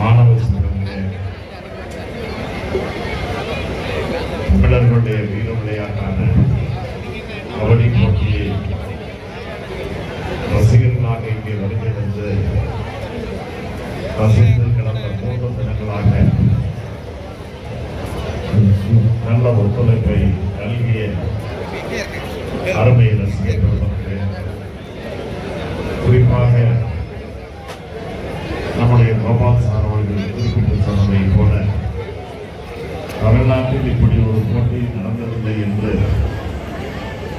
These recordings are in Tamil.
மாணவர் சங்கங்களே. தமிழர்களுடைய வீர விளையாட்டான கபடி போட்டியை ரசிகர்களாக இங்கே வருகை தந்து ரசித்து கடந்த மூன்று தினங்களாக நல்ல ஒத்துழைப்பை நல்கிய அருமை ரசிகர் குறிப்பாக நம்முடைய கோபால் அவர்கள் குறிப்பிட்டு சொன்னதை போல தமிழ்நாட்டில் இப்படி ஒரு போட்டி நடந்ததில்லை என்று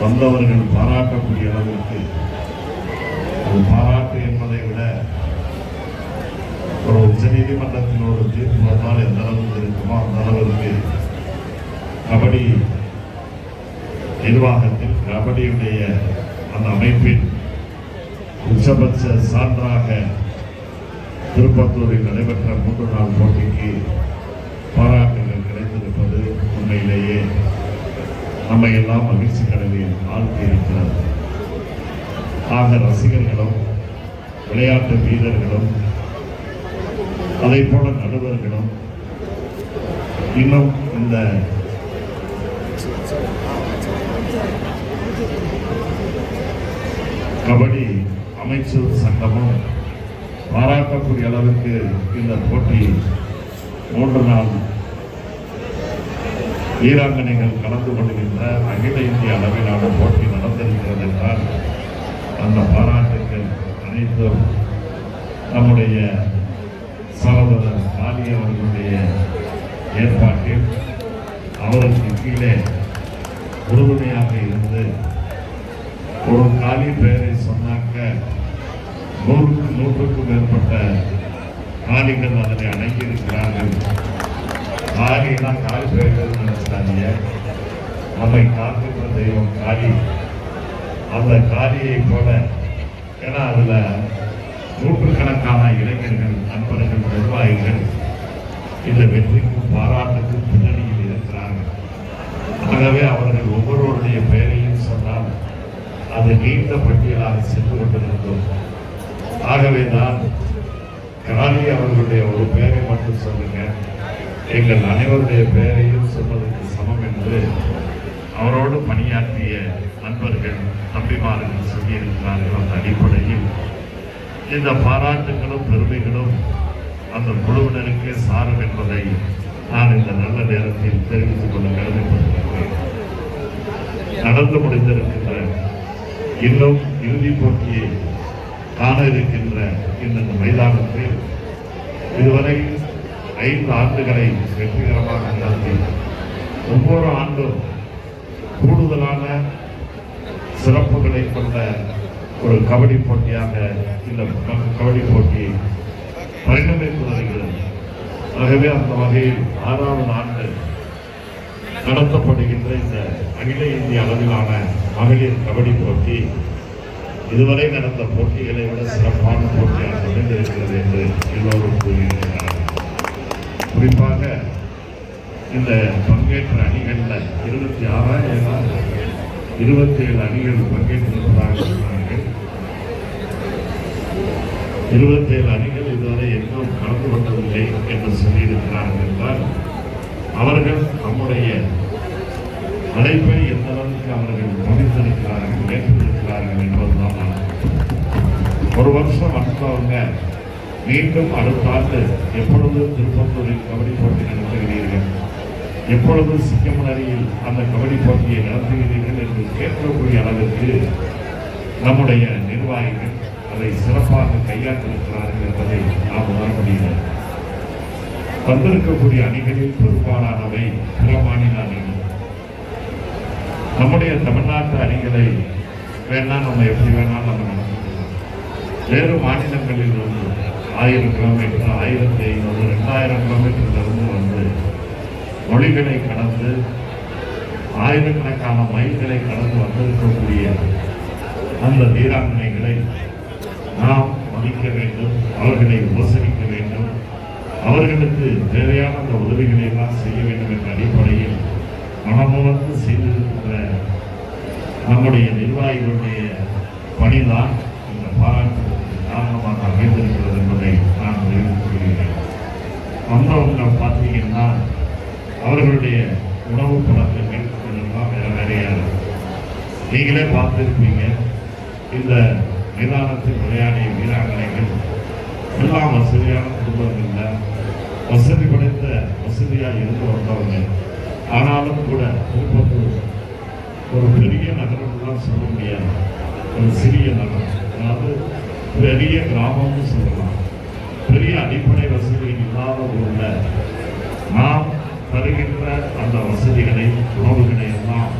வந்தவர்கள் பாராட்டக்கூடிய அளவிற்கு ஒரு பாராட்டு என்பதை விட ஒரு உச்சநீதிமன்றத்தின் ஒரு தீர்ப்பு வந்தால் எந்த அளவுக்கு இருக்குமோ அந்த அளவிற்கு கபடி நிர்வாகத்தில் கபடியுடைய அந்த அமைப்பின் உச்சபட்ச சான்றாக திருப்பத்தூரில் நடைபெற்ற மூன்று நாள் போட்டிக்கு பாராட்டுகள் கிடைத்திருப்பது உண்மையிலேயே நம்மை எல்லாம் மகிழ்ச்சி கடலில் ஆழ்த்தி இருக்கிறது ஆக ரசிகர்களும் விளையாட்டு வீரர்களும் அதை போல நடுவர்களும் இன்னும் இந்த கபடி அமைச்சர் சங்கமும் பாராட்டக்கூடிய அளவுக்கு இந்த போட்டி மூன்று நாள் வீராங்கனைகள் கலந்து கொள்கின்ற அகில இந்திய அளவிலான போட்டி நடந்திருக்கிறது என்றால் அந்த பாராட்டுகள் அனைத்தும் நம்முடைய சகோதரர் காளி அவர்களுடைய ஏற்பாட்டில் அவருக்கு கீழே உறுதுணையாக இருந்து ஒரு காலி பெயரை சொன்னாக்க நூறுக்கு நூற்றுக்கும் மேற்பட்ட காலிகள் அதனை அடங்கியிருக்கிறார்கள் காலினா காலி பெயர்கள் நினைச்சாங்க நம்மை காக்கின்ற தெய்வம் காளி. அந்த காளியை போல ஏன்னா அதில் நூற்றுக்கணக்கான இளைஞர்கள் நண்பர்கள் நிர்வாகிகள் இந்த வெற்றிக்கும் பாராட்டுக்கும் பின்னணியில் இருக்கிறார்கள். ஆகவே அவர்கள் ஒவ்வொருவருடைய பெயரையும் சொன்னால் அது நீண்ட பட்டியலாக சென்று கொண்டு ஆகவே தான் காளி அவர்களுடைய ஒரு பெயரை மட்டும் சொல்லுங்க. எங்கள் அனைவருடைய பெயரையும் சொல்வதற்கு சமம் என்று அவரோடு பணியாற்றிய நண்பர்கள் தம்பிமார்கள் சொல்லியிருக்கிறார்கள் அந்த அடிப்படையில். இந்த பாராட்டுகளும் பெருமைகளும் அந்த குழுவினருக்கே சாரும் என்பதை நான் இந்த நல்ல நேரத்தில் தெரிவித்துக் கொள்ள கடமைப்பட்டிருக்கிறேன். நடந்து முடிந்திருக்கின்ற இன்னும் இறுதிப் போட்டியை காண இருக்கின்ற இந்த மைதானத்தில் இதுவரை ஐந்து ஆண்டுகளை வெற்றிகரமாக நடத்தி ஒவ்வொரு ஆண்டும் கூடுதலான சிறப்புகளை கொண்ட ஒரு கபடி போட்டியாக இந்த கபடி போட்டி பரிணமித்து வருகிறது. ஆகவே அந்த வகையில் ஆறாவது ஆண்டு நடத்தப்படுகின்ற இந்த அகில இந்திய அளவிலான மகளிர் கபடி போட்டி இதுவரை நடந்த போட்டிகளை விட சிறப்பான போட்டியாக அமைந்திருக்கிறது என்று எல்லோரும் கூறியிருக்கிறார்கள். குறிப்பாக இந்த பங்கேற்ற அணிகளில் இருபத்தி ஆறாயிரம் இருபத்தி ஏழு அணிகள் பங்கேற்றிருப்பதாக சொன்னார்கள். இருபத்தி ஏழு அணிகள் இதுவரை எங்கும் கலந்து கொண்டதில்லை என்று சொல்லியிருக்கிறார்கள் என்றால் அவர்கள் நம்முடைய அழைப்பை எந்த அளவுக்கு அவர்கள் கவனித்திருக்கிறார்கள் ஏற்றிருக்கிறார்கள் என்பதுதான் ஒரு வருஷம் அடுத்தவங்க மீண்டும் அடுத்த ஆண்டு எப்பொழுது திருப்பத்தூரில் கபடி போட்டி நடத்துகிறீர்கள்? எப்பொழுது சிக்கமலரியில் அந்த கபடி போட்டியை நடத்துகிறீர்கள் என்று கேட்கக்கூடிய அளவிற்கு நம்முடைய நிர்வாகிகள் அதை சிறப்பாக கையாண்டிருக்கிறார்கள் என்பதை நாம் உணர முடியும் வந்திருக்கக்கூடிய அணிகளில் பெரும்பாலானவை பிற மாநில அணிகள் நம்முடைய தமிழ்நாட்டு அணிகளை வேணா நம்ம எப்படி வேணாலும் நம்ம நடந்துக்கலாம் வேறு மாநிலங்களில் இருந்து ஆயிரம் கிலோமீட்டர் ஆயிரத்தி ஐநூறு ரெண்டாயிரம் கிலோமீட்டர்லேருந்து வந்து மொழிகளை கடந்து ஆயிரக்கணக்கான மைல்களை கடந்து வந்திருக்கக்கூடிய அந்த வீராங்கனைகளை நாம் மதிக்க வேண்டும் அவர்களை உபசரிக்க வேண்டும். அவர்களுக்கு தேவையான அந்த உதவிகளை எல்லாம் செய்ய வேண்டும் என்ற அடிப்படையில் மனமுணர்ந்து செய்திருக்கின்ற நம்முடைய நிர்வாகிகளுடைய பணிதான் இந்த பாராட்டுக்கு காரணமாக அமைந்திருக்கிறது என்பதை நான் தெரிவித்துக் கொள்கிறேன். உணவகம் பார்த்தீங்கன்னா அவர்களுடைய உணவு பழக்கங்கள் இதெல்லாம் வேற வேறையாக இருக்கும். நீங்களே பார்த்துருப்பீங்க இந்த மைதானத்தில் விளையாடிய வீராங்கனைகள் எல்லாம் வசதியான குடும்பங்களில் வசதி படைத்த வசதியாக இருந்து வந்தவங்க. ஆனாலும் கூட திருப்பத்தூர் ஒரு பெரிய நகரம்லாம் சொல்ல முடியாது. ஒரு சிறிய நகரம். அதாவது பெரிய கிராமம்னு சொல்லலாம். பெரிய அடிப்படை வசதி இல்லாத உள்ள நாம் தருகின்ற அந்த வசதிகளை உணவுகளை எல்லாம்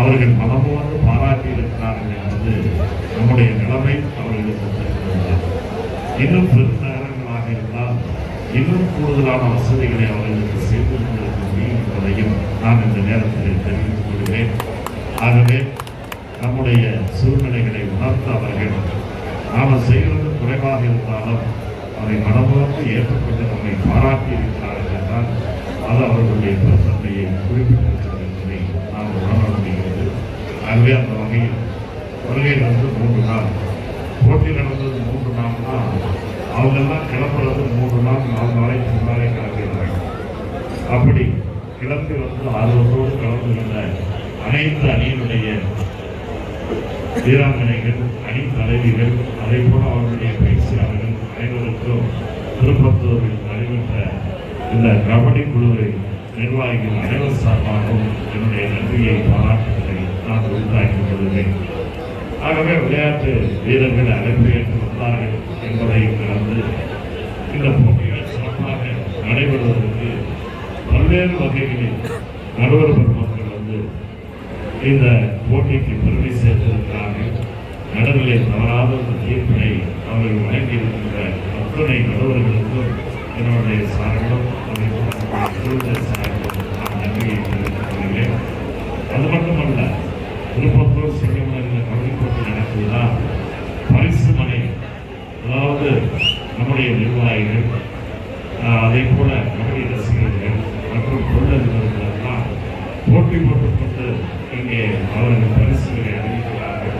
அவர்கள் மனமோடு பாராட்டி இருக்கிறார்கள் என்பது நம்முடைய நிலைமை அவர்களுக்கு இன்னும் பெருமை இன்னும் கூடுதலான வசதிகளை அவர்களுக்கு செய்து கொடுக்க முடியும் என்பதையும் நான் இந்த நேரத்தில் தெரிவித்துக் கொள்கிறேன். ஆகவே நம்முடைய சூழ்நிலைகளை உணர்ந்த அவர்கள் நாம் செய்வது குறைவாக இருந்தாலும் அதை மனமுறந்து ஏற்றுக்கொண்டு நம்மை பாராட்டி இருக்கிறார்கள் என்றால் அது அவர்களுடைய பிரச்சனையை குறிப்பிட்டிருக்கிறது என்பதை நாம் உணர முடிகிறது. ஆகவே அந்த வகையில் வருகை வந்து மூன்று நாள் போட்டி நடந்தது மூன்று நாள்னா அவங்கெல்லாம் கிளம்புறது மூன்று நாள் நாலு நாளைக்கு முன்னாலே கிளம்பிடுறாங்க. அப்படி கிளம்பி வந்து ஆர்வத்தோடு கலந்துகின்ற அனைத்து அணியினுடைய வீராங்கனைகள் அணி தலைவிகள் அதே போல அவர்களுடைய பயிற்சியாளர்கள் அனைவருக்கும் திருப்பத்தூரில் நடைபெற்ற இந்த கபடி குழுவை நிர்வாகிகள் அனைவர் சார்பாகவும் என்னுடைய நன்றியை பாராட்டுவதை நான் உண்டாக்கி கொள்கிறேன். ஆகவே விளையாட்டு வீரர்கள் அழைப்பு வந்தார்கள் என்பதை கடந்து இந்த போட்டிகள் சிறப்பாக நடைபெறுவதற்கு பல்வேறு வகைகளில் நடுவர் பெருமக்கள் வந்து இந்த போட்டிக்கு பெருமை சேர்த்திருக்கிறார்கள் நடுநிலை தவறாத ஒரு தீர்ப்பினை அவர்கள் வழங்கியிருக்கின்ற அத்தனை நடுவர்களுக்கும் என்னுடைய சார்பிலும் அதே போல நம்முடைய குழுவினர் சார்பிலும் நான் நன்றியை தெரிவித்துக் கொள்கிறேன் அது மட்டுமல்ல திருப்பத்தூர் சிங்கமலையில் கபடி போட்டி நடக்குதுதான் பரிசு மனை அதாவது நம்முடைய நிர்வாகிகள் அதே போல நம்முடைய ரசிகர்கள் மற்றும் தொழிலதிபர்களெல்லாம் போட்டி போட்டுக்கொண்டு இங்கே அவர்கள் பரிசுகளை அறிவிக்கிறார்கள்.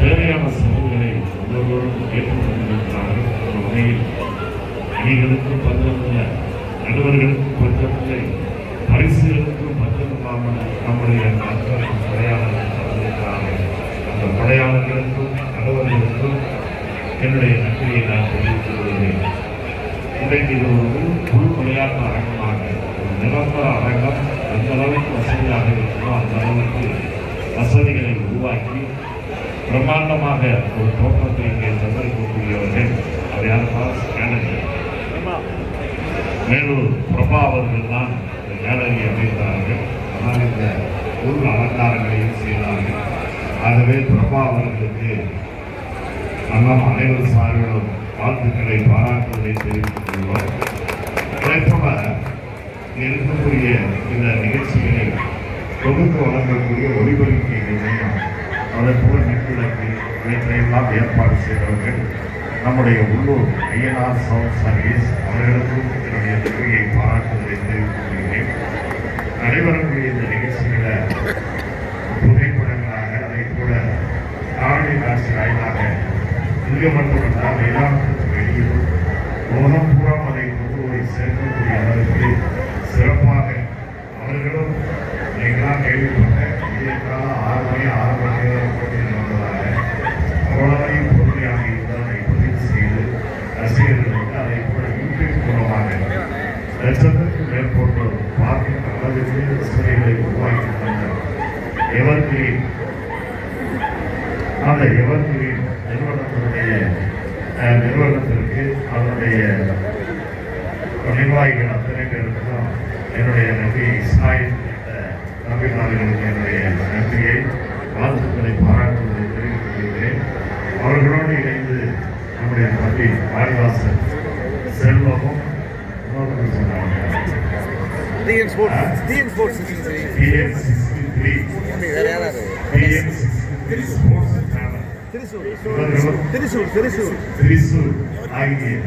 தேவையான செலவுகளை ஒவ்வொருவரும் ஏற்றுக்கொண்டிருக்கிறார்கள் அந்த வகையில் அணிகளுக்கும் பஞ்சமில்லை நடுவர்களுக்கும் பஞ்சமில்லை பரிசுகளுக்கும் பஞ்சமில்லாமல் நம்முடைய மக்கள் கிடையாது தந்திருக்கிறார்கள் அந்த படையாளர்களுக்கும் நடுவர்களுக்கும் என்னுடைய நன்றியை நான் தெரிவித்துக் கொள்கிறேன் இன்றைக்கு இது ஒரு உள் விளையாட்டு அரங்கமாக ஒரு நிரந்தர அரங்கம் எந்த அளவுக்கு வசதியாக இருக்குமோ அந்த அளவுக்கு வசதிகளை உருவாக்கி பிரம்மாண்டமாக ஒரு தோற்றத்தை இங்கே தந்திருக்கக்கூடியவர்கள் அது யாருக்காவது கேலரி மேலூர் பிரபா அவர்கள் தான் இந்த கேலரி அமைத்தார்கள். ஆனால் இந்த உள் அலங்காரங்களையும் செய்தார்கள். ஆகவே பிரபா அவர்களுக்கு நாம் அனைவர் சார்களும் வாழ்த்துக்களை பாராட்டுவதை தெரிவித்துக் கொள்வோம் இருக்கக்கூடிய இந்த நிகழ்ச்சிகளை தொகுத்து வழங்கக்கூடிய ஒளிபரப்பிய நிலையம் மின்விளக்கு இவற்றையெல்லாம் ஏற்பாடு செய்தவர்கள் நம்முடைய உள்ளூர் ஐஎன்ஆர் சவுண்ட் சர்வீஸ் அவர்களுக்கும் என்னுடைய தொகையை பாராட்டுவதை தெரிவித்துக் கொள்கிறேன் நடைபெறக்கூடிய இந்த நிகழ்ச்சிகளை புகைப்படங்களாக அதே போல காணொலி காட்சி வாயிலாக இங்கே மட்டுமல்ல மைதானத்துக்கு வெளியிலும் உலகம் பூரா அதை கொண்டு போய் சேர்க்கக்கூடிய அளவுக்கு சிறப்பாக அவர்களும் நீங்களாம் கேள்விப்பட்ட விஜயகால ஆறு மணி ஆறு மணி போட்டி நடந்ததாக அவ்வளவையும் பொறுமையாக இருந்து அதை பதிவு செய்து ரசிகர்களுக்கு அதை போல யூடியூப் மூலமாக லட்சத்திற்கும் மேற்பட்டோர் பார்க்கும் அளவிற்கு வசதிகளை உருவாக்கி தந்தார் என்னுடைய நன்றியை இஸ்ராயல் நம்பினார்களுக்கு என்னுடைய நன்றியை வாழ்த்துக்களை பாராட்டுவதை தெரிவித்துக் கொள்கிறேன் அவர்களோடு இணைந்து நம்முடைய தம்பி வாரிவாசன் செல்வமும் இன்னொருத்தர் சொன்னாங்க TN sports TN sports TN sixty three வேற யாராரு TN sixty three sports channel Thrissur இவர்களும் திருசூர் திருசூர் திரிசூர் ஆகிய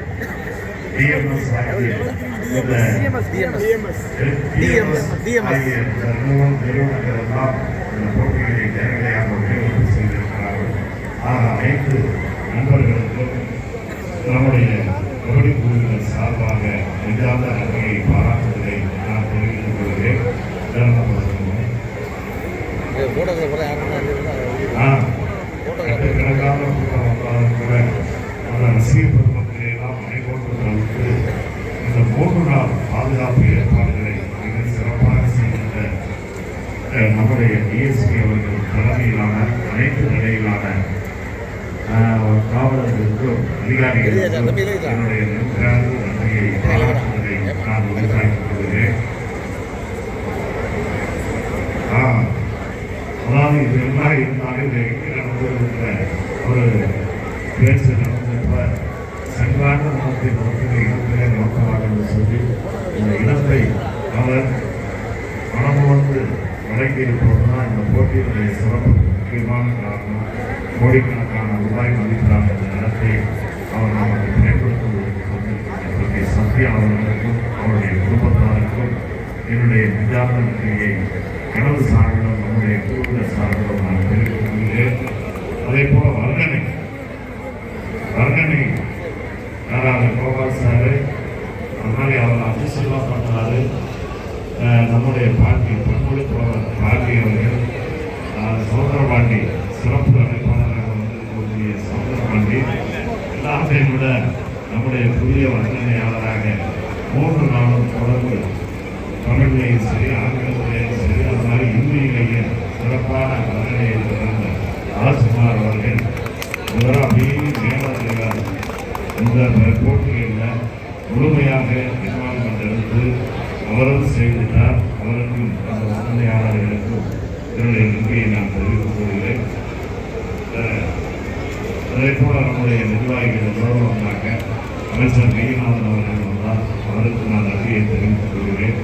டிஎம்எஸ் ஆகிய போட்டிகளை நேரடியாக செய்திருக்கிறார்கள் ஆக அனைத்து நண்பர்களுக்கும் நம்முடைய கபடி குழுவினர் சார்பாக நெஞ்சார்ந்த நன்றியை பாராட்டுவதை நான் தெரிவித்துக் கொள்கிறேன் இதெல்லாம் நம்ம சொல்லணும். ஃபோட்டோகிராஃபர் யாருன்னா ஆ, ஃபோட்டோகிராஃபர் லட்சக்கணக்கான கூட்டம் வந்தாலும் கூட அந்த ரசிகர் பெருமக்களை எல்லாம் மனைகொண்டு தவிர்த்து இந்த மூன்று நாள் பாதுகாப்பு ஏற்பாடுகளை மிக சிறப்பாக செய்கின்ற அஹ், நம்முடைய டிஎஸ்பி அவர்கள் தலைமையிலான அனைத்து நிலையிலான அஹ், காவலர்களுக்கும் அதிகாரிகளுக்கும் என்னுடைய நெஞ்சார்ந்த நன்றியை பாராட்டுவதை நான் உறுதியாக்கிக் கொள்கிறேன். ஆ அதாவது இது எல்லாம் இருந்தாலும் நடந்திருக்கிற ஒரு பேச்சு நடந்தப்ப சென்றாண்டு நடத்தி நடத்தின இடத்திலே நோக்கமாக என்று சொல்லி இந்த இடத்தை அவர் மனமுவந்து வழங்கியிருப்பதுதான் இந்த போட்டியினுடைய சிறப்பு முக்கியமான காரணம் கோடிக்கணக்கான ரூபாய் மதிப்பிலான நிலத்தை அவர் நமக்கு பயன்படுத்துவதற்கு சத்யா அவர்களுக்கும் அவருடைய குடும்பத்தாருக்கும் என்னுடைய நிஜார்ந்த நன்றியை கனவு சார்பிலும் நம்முடைய குடும்ப சார்பிலும் நான் தெரிவித்துக் கொள்கிறேன் அதே போல வர்ணனை. வர்ணனை. யாராவது கோபால் சார் அதனாலே அவர் அபிஷேகம் பண்ணாரு நம்முடைய பாட்டி பன்மொழி புலவர் பாட்டி அவர்கள் அஹ் சௌந்தரபாண்டி சிறப்பு அமைப்பாளராக வந்திருக்கக்கூடிய சௌந்தரபாண்டி எல்லாத்தையும் விட நம்முடைய புதிய வர்ணனையாளராக மூன்று நாளும் தொடர்ந்து தமிழ்லையும் சரி ஆங்கிலத்திலையும் சரி அது மாதிரி இந்தியிலேயே சிறப்பான வர்ணனையை தொடர்ந்த ராஜ்குமார் அவர்கள். இவராக அப்படியே மேலாளர்கள் இந்த போட்டிகளில் முழுமையாக தீர்மானம் எடுத்து அவரும் செய்துட்டார் அவருக்கும் அந்த வசதியாளர்களுக்கும் இதனுடைய நன்றியை நான் தெரிவித்துக் கொள்கிறேன். அதே போல நம்முடைய நிர்வாகிகள் எல்லோரும் வந்தாங்க. அமைச்சர் மெய்யநாதன் அவர்கள் வந்தார். அவருக்கு நான் நன்றியை தெரிவித்துக் கொள்கிறேன்.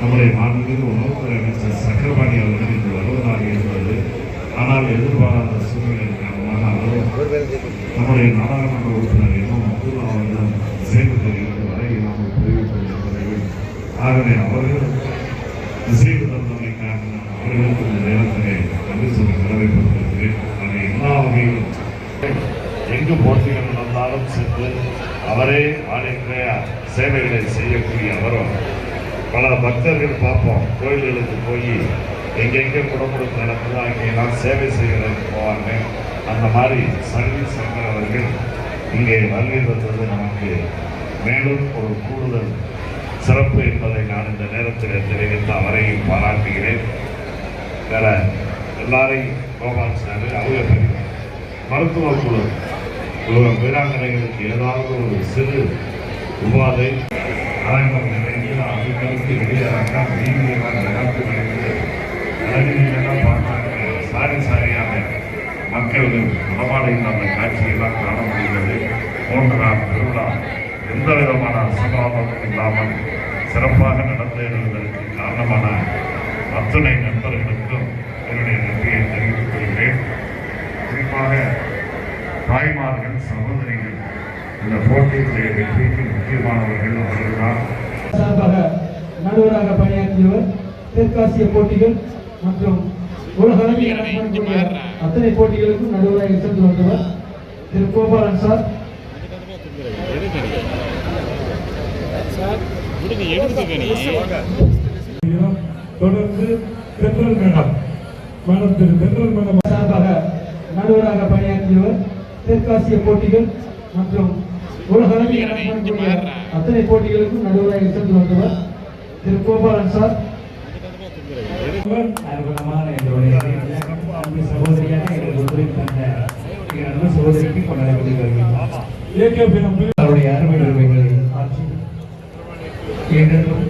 நம்முடைய மாண்புமிகு உணவுத்துறை அமைச்சர் சக்கரபாணி அவர்கள் இன்று வருவதாக இருந்தது. ஆனால் எதிர்பாராத சூழ்நிலை காரணமாக அவரும் நம்முடைய நாடாளுமன்ற உறுப்பினர் இன்னும் அப்துல்லா அவர்களும் சேர்ந்து தெரிவித்து வரை நாங்கள் தெரிவித்திருக்கிறது அவர்கள் இசைவு தந்தமைக்காக நான் அவர்களுக்கு இந்த நேரத்திலே நன்றி சொல்லி கடமைப்பட்டிருக்கிறேன் அதை எல்லா வகையிலும் எங்கு போட்டிகள் நடந்தாலும் சென்று அவரே ஆணைக்கிற சேவைகளை செய்யக்கூடிய அவரும் பல பக்தர்கள் பார்ப்போம். கோயில்களுக்கு போய் எங்கெங்கே குடமுழுக்கு நடக்குதோ அங்கெல்லாம் சேவை செய்கிறதுக்கு போவாங்க. அந்த மாதிரி சர்வீஸ் சங்கர் அவர்கள் இங்கே வருகை வந்தது நமக்கு மேலும் ஒரு கூடுதல் சிறப்பு என்பதை நான் இந்த நேரத்தில் தெரிவித்து அவரையும் பாராட்டுகிறேன். வேற எல்லாரையும் கோபால் சார் அவங்க மருத்துவ குழு ஒரு வீராங்கனைகளுக்கு ஏதாவது ஒரு சிறு உபாதை அரங்கம் நிறைய அதுக்கடுத்து வெளியரங்கம் வீதியெல்லாம் நிரப்பி வைத்து பார்த்தாங்க சாரி சாரியாக மக்கள் நடமாடுகின்ற அந்த காட்சியெல்லாம் காண முடிகிறது போன்ற நாள் திருவிழா எந்த விதமான அசம்பாவமும் இல்லாமல் சிறப்பாக நடந்தேறுவதற்கு காரணமான அத்துணை நண்பர்களுக்கும் என்னுடைய நன்றியை தெரிவித்துக் கொள்கிறேன். குறிப்பாக தாய்மார்கள் சகோதரிகள் இந்த போட்டியினுடைய வெற்றிக்கு முக்கியமானவர்கள் அவர்கள்தான். சார்பாக நடுவராக பணியாற்றியவர் தெற்காசிய போட்டிகள் மற்றும் உலகளவில் அத்தனை போட்டிகளுக்கும் நடுவராக சென்று வந்தவர் திரு கோபாலன் சார். தொடர்ந்து தென்றல் மேடம். மேடம் திரு தென்றல் மேடம் சார்பாக நடுவராக பணியாற்றியவர் தெற்காசிய போட்டிகள் மற்றும் உலகளவில் அத்தனை போட்டிகளுக்கும் நடுவராக சென்று வந்தவர் திரு கோபாலன் சார். அற்புதமான எங்களுடைய சகோதரியாக எங்களுக்கு ஒத்துழைப்பு தந்த சகோதரிக்கு கொண்டாடப்பட்டு வருகிறோம் அவருடைய அருமை ചെയ്യേണ്ടതും